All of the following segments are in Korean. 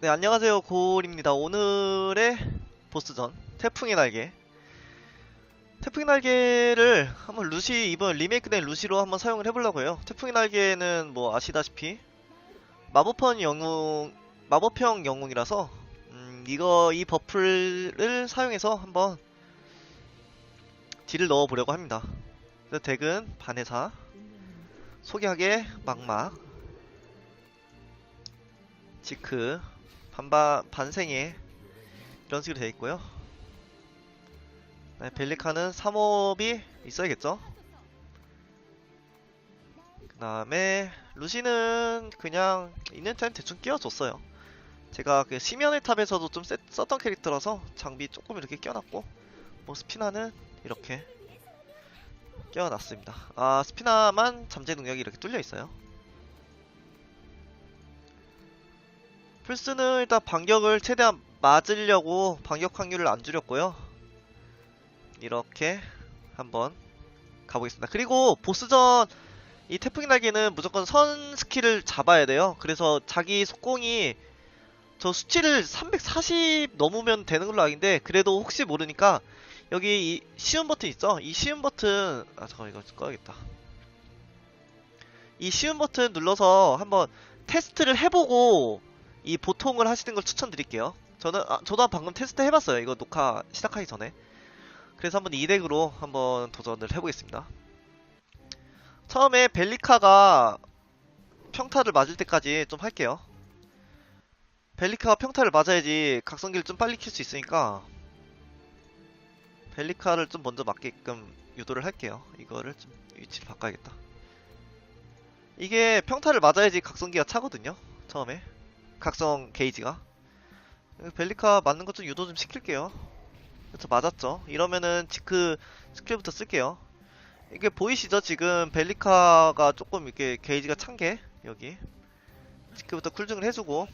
네, 안녕하세요. 고울입니다. 오늘의 보스전, 태풍의 날개. 태풍의 날개를 한번 루시, 이번 리메이크된 루시로 한번 사용을 해보려고 해요. 태풍의 날개는 뭐 아시다시피 마법형 영웅, 마법형 영웅이라서, 음, 이거, 이 버프를 사용해서 한번 딜을 넣어보려고 합니다. 그래서 덱은 반해사, 소개하게 막막, 지크, 반바, 반생에 이런 식으로 되어 있고요. 네, 벨리카는 3업이 있어야겠죠. 그 다음에 루시는 그냥 있는 타임 대충 끼워줬어요. 제가 그 심연의 탑에서도 좀 셌- 썼던 캐릭터라서 장비 조금 이렇게 끼워놨고 뭐 스피나는 이렇게 끼워놨습니다. 아 스피나만 잠재 능력이 이렇게 뚫려 있어요. 플스는 일단 반격을 최대한 맞으려고 반격 확률을 안 줄였고요. 이렇게 한번 가보겠습니다. 그리고 보스전 이 태풍의 날개는 무조건 선 스킬을 잡아야 돼요. 그래서 자기 속공이 저 수치를 340 넘으면 되는 걸로 아는데 그래도 혹시 모르니까 여기 이 쉬운 버튼 있죠? 이 쉬운 버튼 아 잠깐 이거 꺼야겠다. 이 쉬운 버튼 눌러서 한번 테스트를 해보고 이 보통을 하시는 걸 추천드릴게요. 저는 아, 저도 방금 테스트 해봤어요. 이거 녹화 시작하기 전에. 그래서 한번 이 덱으로 한번 도전을 해보겠습니다. 처음에 벨리카가 평타를 맞을 때까지 좀 할게요. 벨리카가 평타를 맞아야지 각성기를 좀 빨리 킬 수 있으니까 벨리카를 좀 먼저 맞게끔 유도를 할게요. 이거를 좀 위치를 바꿔야겠다. 이게 평타를 맞아야지 각성기가 차거든요. 처음에. 각성 게이지가. 벨리카 맞는 것 좀 유도 좀 시킬게요. 그래서 맞았죠. 이러면은 지크 스킬부터 쓸게요. 이게 보이시죠? 지금 벨리카가 조금 이렇게 게이지가 찬 게 여기. 지크부터 쿨증을 해주고.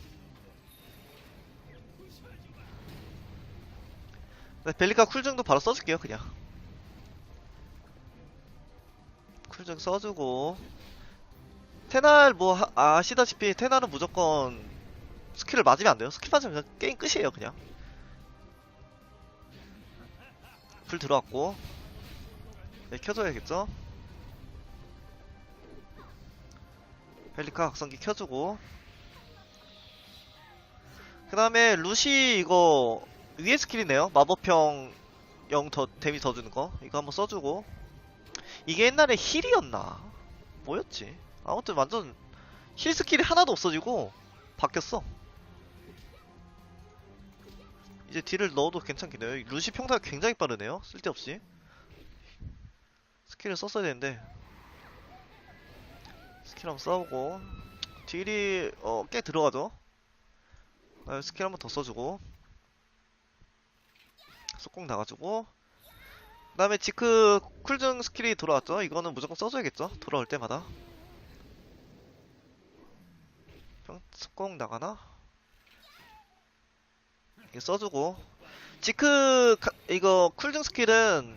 네, 벨리카 쿨증도 바로 써줄게요 그냥. 쿨증 써주고. 테날 뭐 하- 아시다시피 테날은 무조건 스킬을 맞으면 안 돼요. 스킬 맞으면 그냥 게임 끝이에요, 그냥. 불 들어왔고. 네, 켜줘야겠죠? 벨리카 각성기 켜주고. 그 다음에 루시 이거 위에 스킬이네요. 마법형 0 더, 데미 더 주는 거. 이거 한번 써주고. 이게 옛날에 힐이었나? 뭐였지? 아무튼 완전 힐 스킬이 하나도 없어지고 바뀌었어. 이제 딜을 넣어도 괜찮겠네요. 루시 평타가 굉장히 빠르네요. 쓸데없이. 스킬을 썼어야 되는데. 스킬 한번 써보고. 딜이, 어, 꽤 들어가죠. 아, 스킬 한번 더 써주고. 속공 나가지고. 그 다음에 지크 쿨증 스킬이 돌아왔죠. 이거는 무조건 써줘야겠죠. 돌아올 때마다. 평, 속공 나가나? 이거 써주고. 지크 가- 이거 쿨증 스킬은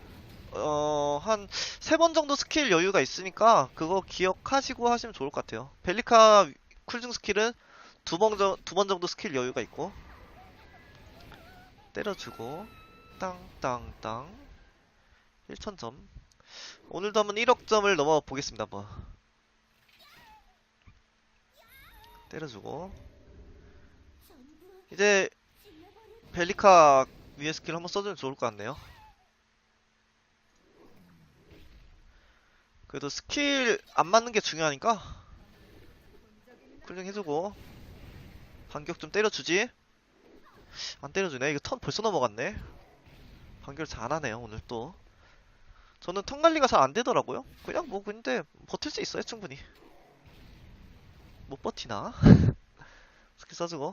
어 한 세 번 정도 스킬 여유가 있으니까 그거 기억하시고 하시면 좋을 것 같아요. 벨리카 쿨증 스킬은 두 번 정도 스킬 여유가 있고. 때려주고. 땅땅땅. 1000점. 오늘도 한번 1억 점을 넘어 보겠습니다 한번. 때려주고. 이제 벨리카 위에 스킬 한번 써주면 좋을 것 같네요. 그래도 스킬 안 맞는 게 중요하니까 쿨링 해주고 반격 좀 때려주지. 안 때려주네. 이거 턴 벌써 넘어갔네. 반격을 잘 안하네요 오늘 또. 저는 턴 관리가 잘 안 되더라고요. 그냥 뭐 근데 버틸 수 있어요 충분히. 못 버티나? 스킬 써주고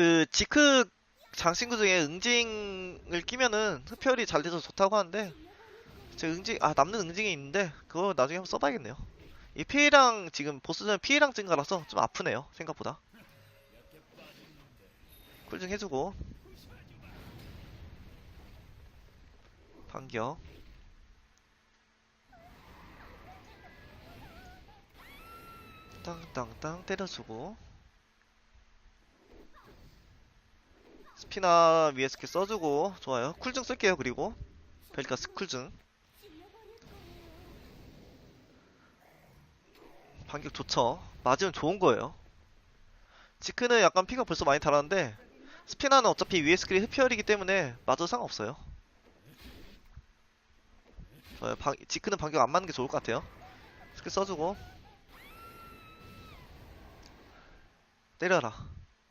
그 지크 장신구 중에 응징을 끼면은 흡혈이 잘 돼서 좋다고 하는데 제 응징 아 남는 응징이 있는데 그거 나중에 한번 써봐야겠네요. 이 피해랑 지금 보스전 피해랑 증가라서 좀 아프네요 생각보다. 쿨증 해주고 반격. 땅땅땅 때려주고 피나 위에 스킬 써주고 좋아요. 쿨증 쓸게요 그리고. 벨리카스 쿨증. 반격 좋죠? 맞으면 좋은 거예요. 지크는 약간 피가 벌써 많이 달았는데 스피나는 어차피 위에 스킬이 흡혈이기 때문에 맞아도 상관없어요. 좋아요. 방- 지크는 반격 안 맞는 게 좋을 것 같아요. 스킬 써주고. 때려라.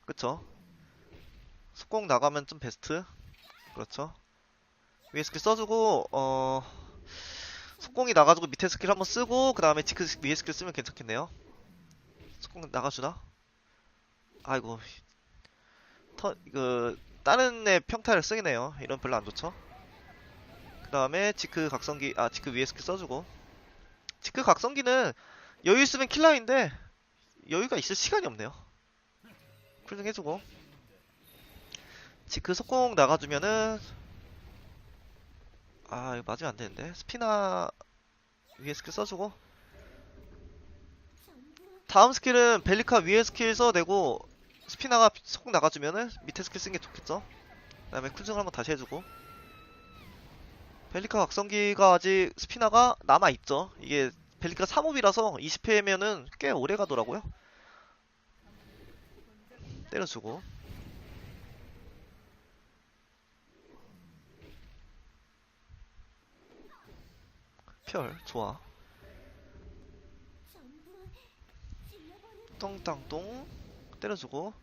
그쵸 속공 나가면 좀 베스트? 그렇죠. 위에 스킬 써주고 어 속공이 나가지고 밑에 스킬 한번 쓰고 그 다음에 지크 스- 위에 스킬 쓰면 괜찮겠네요. 속공 나가주나? 아이고 터, 그 다른 애 평타를 쓰네요. 이런 별로 안 좋죠. 그 다음에 지크 각성기 아 지크 위에 스킬 써주고. 지크 각성기는 여유 있으면 킬러인데 여유가 있을 시간이 없네요. 쿨링 해주고 지크 속공 나가주면은 아 이거 맞으면 안되는데. 스피나 위에 스킬 써주고. 다음 스킬은 벨리카 위에 스킬 써내고 스피나가 속공 나가주면은 밑에 스킬 쓴 게 좋겠죠? 그 다음에 쿨링을 한번 다시 해주고. 벨리카 각성기가 아직 스피나가 남아있죠? 이게 벨리카 3옵이라서 20회면은 꽤 오래 가더라고요. 때려주고 펼 좋아. 똥땅똥 때려주고.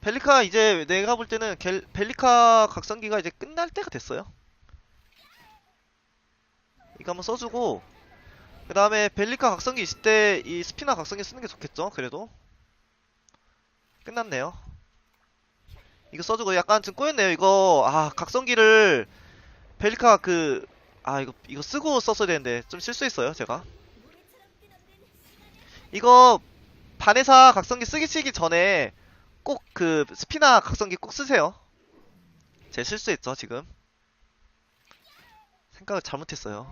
벨리카 이제 내가 볼 때는 겔- 벨리카 각성기가 이제 끝날 때가 됐어요. 이거 한번 써주고. 그 다음에 벨리카 각성기 있을 때 이 스피나 각성기 쓰는 게 좋겠죠 그래도. 끝났네요. 이거 써주고 약간 좀 꼬였네요 이거. 아 각성기를 벨리카 그 아 이거 이거 쓰고 썼어야 되는데 좀 실수했어요 제가? 이거 반에사 각성기 쓰기 치기 전에 꼭 그 스피나 각성기 꼭 쓰세요. 제 실수했죠 지금. 생각을 잘못했어요.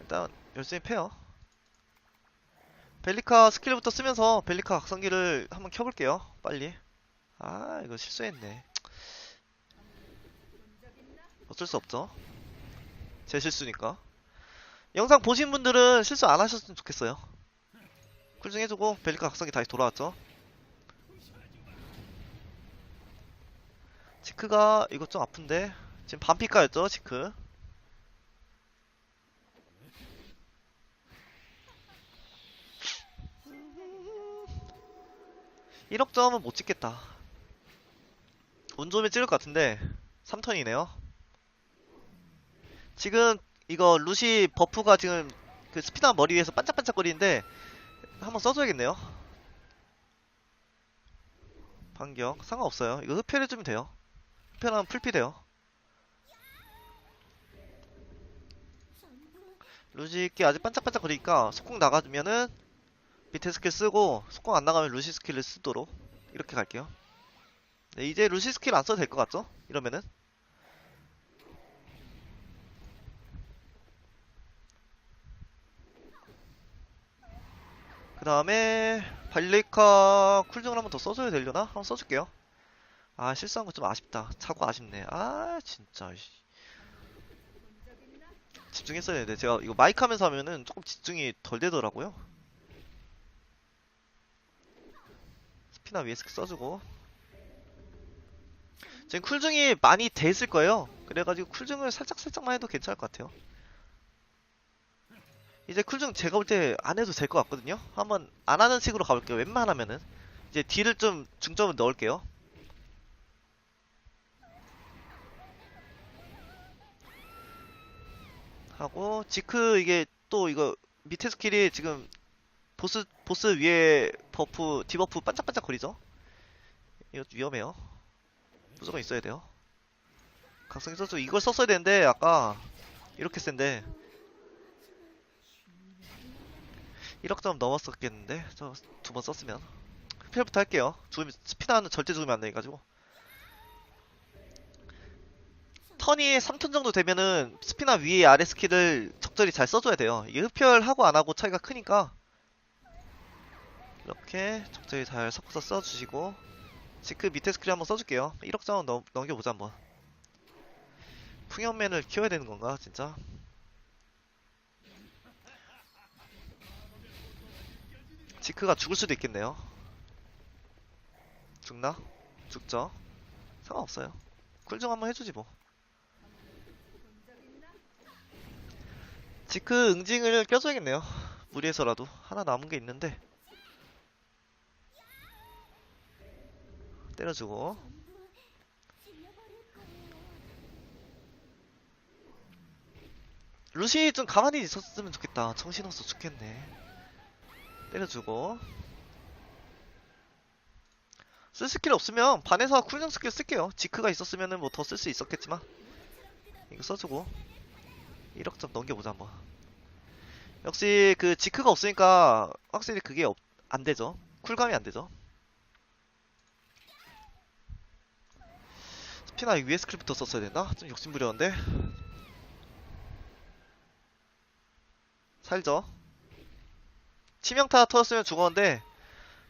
일단 열심히 패요. 벨리카 스킬부터 쓰면서 벨리카 각성기를 한번 켜볼게요 빨리. 아 이거 실수했네 어쩔 수 없죠. 제 실수니까. 영상 보신 분들은 실수 안 하셨으면 좋겠어요. 쿨증 해주고 벨리카 각성기 다시 돌아왔죠. 지크가 이거 좀 아픈데 지금 반피카였죠 지크? 일억 점은 못 찍겠다. 운 좋으면 찍을 것 같은데 3턴이네요. 지금 이거 루시 버프가 지금 그 스피나 머리 위에서 반짝반짝거리는데 한번 써줘야겠네요. 반격 상관없어요. 이거 흡혈 해주면 돼요. 흡혈하면 풀피 돼요. 루시께 아직 반짝반짝 거리니까 속공 나가주면은 밑에 스킬 쓰고 속공 안 나가면 루시 스킬을 쓰도록 이렇게 갈게요. 네, 이제 루시 스킬 안 써도 될 것 같죠? 이러면은 그 다음에 발리카 쿨증을 한번 더 써줘야 되려나? 한번 써줄게요. 아 실수한 거 좀 아쉽다. 차고 아쉽네. 아 진짜. 씨. 집중했어야 되는데 제가 이거 마이크 하면서 하면은 조금 집중이 덜 되더라고요. 스피나 위에 스킬 써주고 지금 쿨증이 많이 돼 있을 거예요 그래가지고 쿨증을 살짝살짝만 해도 괜찮을 것 같아요 이제 쿨증 제가 볼 때 안 해도 될 것 같거든요 한번 안 하는 식으로 가볼게요 웬만하면은 이제 딜을 좀 중점을 넣을게요 하고 지크 이게 또 이거 밑에 스킬이 지금 보스 보스 위에 버프 디버프 반짝반짝 거리죠? 이거 좀 위험해요. 무조건 있어야 돼요. 각성기 써서 이걸 썼어야 되는데 아까 이렇게 센데 1억 점 넘었었겠는데 저 두 번 썼으면 흡혈부터 할게요. 죽으면 스피나는 절대 죽으면 안 되니까지고 턴이 3턴 정도 되면은 스피나 위에 아래 스킬을 적절히 잘 써줘야 돼요. 이게 흡혈하고 안 하고 차이가 크니까 이렇게 적절히 잘 섞어서 써주시고 지크 밑에 스킬 한번 써줄게요. 1억 자원 넘, 넘겨보자 한번. 풍현맨을 키워야 되는 건가 진짜? 지크가 죽을 수도 있겠네요. 죽나? 죽죠? 상관없어요. 쿨정 한번 해주지 뭐. 지크 응징을 껴줘야겠네요. 무리해서라도 하나 남은 게 있는데 때려주고 루시 좀 가만히 있었으면 좋겠다. 정신없어 죽겠네. 때려주고 쓸 스킬 없으면 반에서 쿨정 스킬 쓸게요. 지크가 있었으면 뭐더 쓸 수 있었겠지만 이거 써주고 1억 점 넘겨보자 한번. 역시 그 지크가 없으니까 확실히 그게 없, 안 되죠. 쿨감이 안 되죠. 스피나 위에 스킬부터 썼어야 되나? 좀 욕심부렸는데. 살죠. 치명타 터졌으면 죽었는데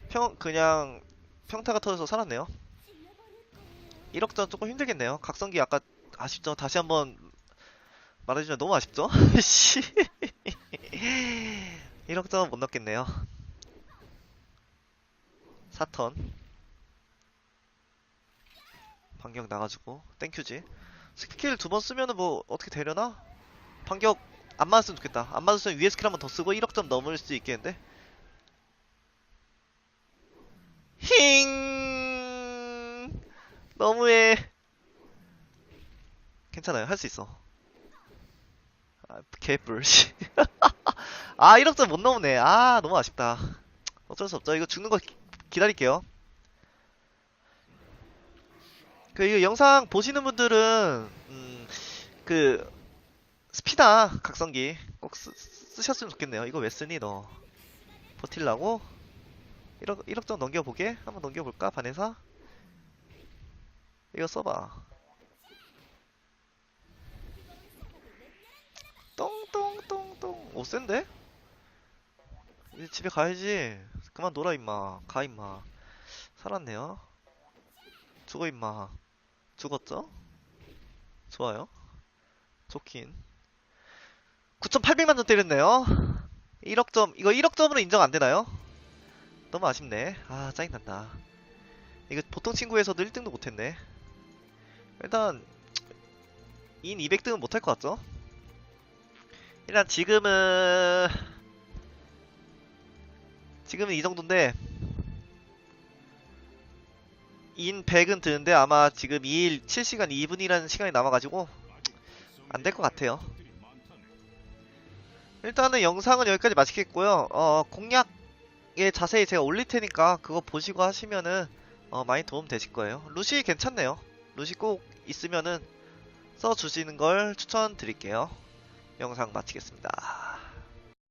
평 그냥 평타가 터져서 살았네요. 1억 전 조금 힘들겠네요. 각성기 아까 아쉽죠. 다시 한번 말해주면 너무 아쉽죠? 씨. 1억 점은 못 넣겠네요. 4턴. 반격 나가지고 땡큐지. 스킬 두 번 쓰면은 뭐 어떻게 되려나? 반격 안 맞았으면 좋겠다. 안 맞았으면 위에 스킬 한 번 더 쓰고 1억 점 넘을 수 있겠는데? 힝! 너무해. 괜찮아요. 할 수 있어. 아, 개뿔, 씨. 아, 1억 점 못 넘네. 아, 너무 아쉽다. 어쩔 수 없죠. 이거 죽는 거 기, 기다릴게요. 그, 이거 영상 보시는 분들은, 음, 그, 스피나 각성기 꼭 쓰, 쓰셨으면 좋겠네요. 이거 왜 쓰니, 너? 버틸라고? 1억, 1억 점 넘겨보게? 한번 넘겨볼까, 반에서? 이거 써봐. 똥똥똥똥. 오, 센데? 이제 집에 가야지. 그만 놀아, 임마. 가, 임마. 살았네요. 죽어, 임마. 죽었죠? 좋아요. 좋긴. 9,800만 점 때렸네요. 1억 점, 이거 1억 점으로 인정 안 되나요? 너무 아쉽네. 아, 짜증난다. 이거 보통 친구에서도 1등도 못했네. 일단, 인 200등은 못할 것 같죠? 일단 지금은, 지금은 이 정도인데, 인 100은 드는데 아마 지금 2일 7시간 2분이라는 시간이 남아가지고 안 될 것 같아요. 일단은 영상은 여기까지 마치겠고요. 어, 공략에 자세히 제가 올릴 테니까 그거 보시고 하시면은 어, 많이 도움 되실 거예요. 루시 괜찮네요. 루시 꼭 있으면은 써주시는 걸 추천드릴게요. 영상 마치겠습니다.